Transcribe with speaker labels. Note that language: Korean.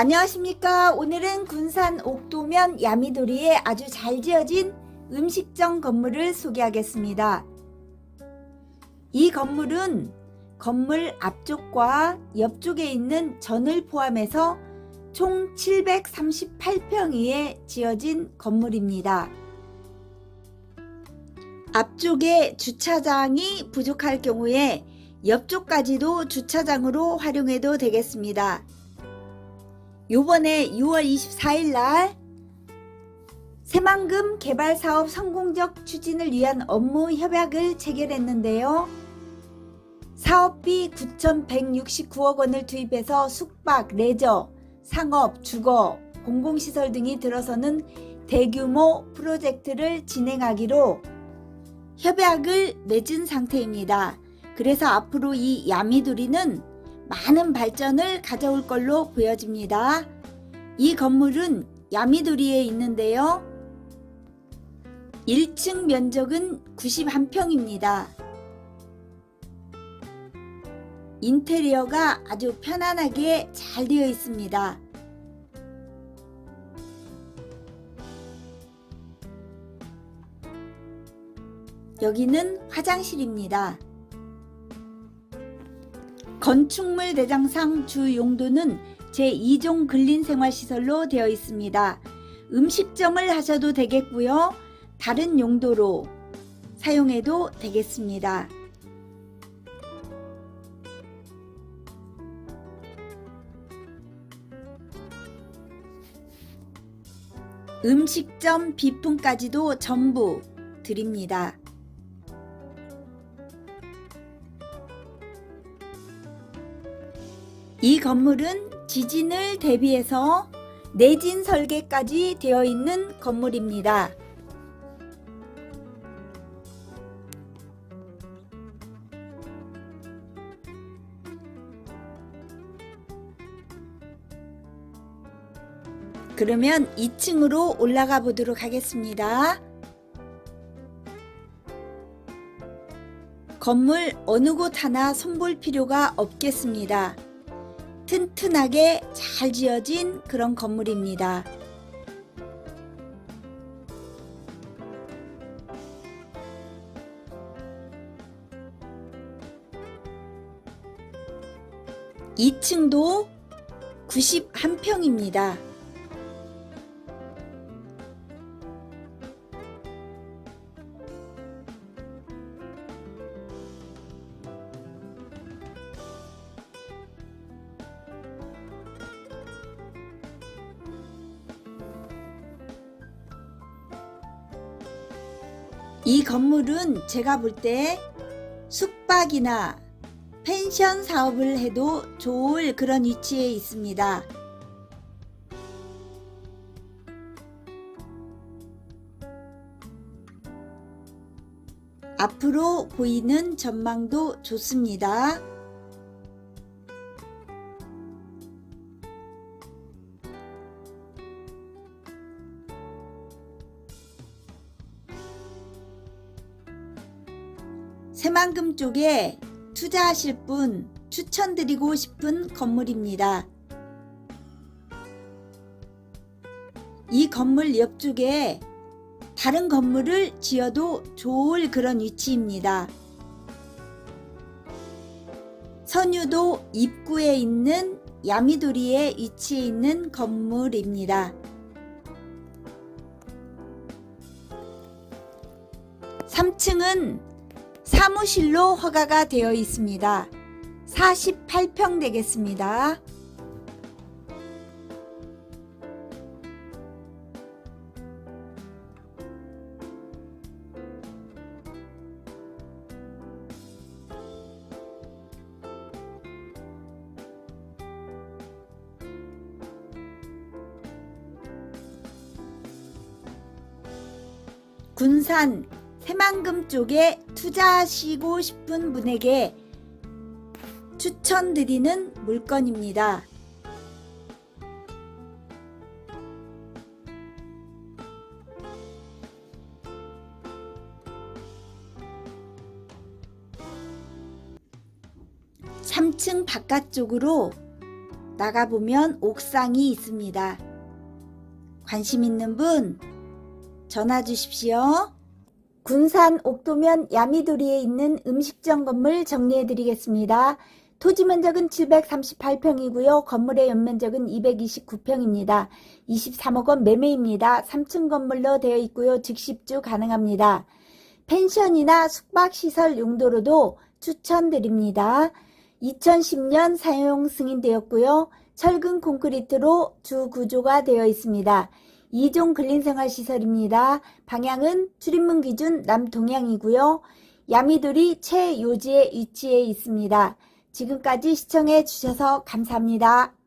Speaker 1: 안녕하십니까. 오늘은 군산 옥도면 야미도리에 아주 잘 지어진 음식점 건물을 소개하겠습니다. 이 건물은 건물 앞쪽과 옆쪽에 있는 전을 포함해서 총 738평이에 지어진 건물입니다. 앞쪽에 주차장이 부족할 경우에 옆쪽까지도 주차장으로 활용해도 되겠습니다. 요번에 6월 24일 날 새만금 개발 사업 성공적 추진을 위한 업무 협약을 체결했는데요. 사업비 9,169억 원을 투입해서 숙박, 레저, 상업, 주거, 공공시설 등이 들어서는 대규모 프로젝트를 진행하기로 협약을 맺은 상태입니다. 그래서 앞으로 이 야미두리는 많은 발전을 가져올 걸로 보여집니다. 이 건물은 야미도리에 있는데요. 1층 면적은 91평입니다. 인테리어가 아주 편안하게 잘 되어 있습니다. 여기는 화장실입니다. 건축물 대장상 주 용도는 제2종 근린생활시설로 되어 있습니다. 음식점을 하셔도 되겠고요. 다른 용도로 사용해도 되겠습니다. 음식점 비품까지도 전부 드립니다. 이 건물은 지진을 대비해서 내진 설계까지 되어 있는 건물입니다. 그러면 2층으로 올라가 보도록 하겠습니다. 건물 어느 곳 하나 손볼 필요가 없겠습니다. 튼튼하게 잘 지어진 그런 건물입니다. 이층도 91평입니다. 이 건물은 제가 볼 때 숙박이나 펜션 사업을 해도 좋을 그런 위치에 있습니다. 앞으로 보이는 전망도 좋습니다. 새만금 쪽에 투자하실 분 추천드리고 싶은 건물입니다. 이 건물 옆쪽에 다른 건물을 지어도 좋을 그런 위치입니다. 선유도 입구에 있는 야미도리에 위치해 있는 건물입니다. 3층은 사무실로 허가가 되어 있습니다. 48평 되겠습니다. 군산 새만금 쪽에 투자하시고 싶은 분에게 추천드리는 물건입니다. (3층) 바깥쪽으로 나가보면 옥상이 있습니다. 관심 있는 분 전화 주십시오. 군산 옥도면 야미도리에 있는 음식점 건물 정리해 드리겠습니다. 토지 면적은 738평이고요. 건물의 연면적은 229평입니다. 23억 원 매매입니다. 3층 건물로 되어 있고요. 직십주 가능합니다. 펜션이나 숙박시설 용도로도 추천드립니다. 2010년 사용 승인되었고요. 철근 콘크리트로 주 구조가 되어 있습니다. 2종 근린생활시설입니다. 방향은 출입문 기준 남동향이고요. 야미돌이 최요지에 위치해 있습니다. 지금까지 시청해 주셔서 감사합니다.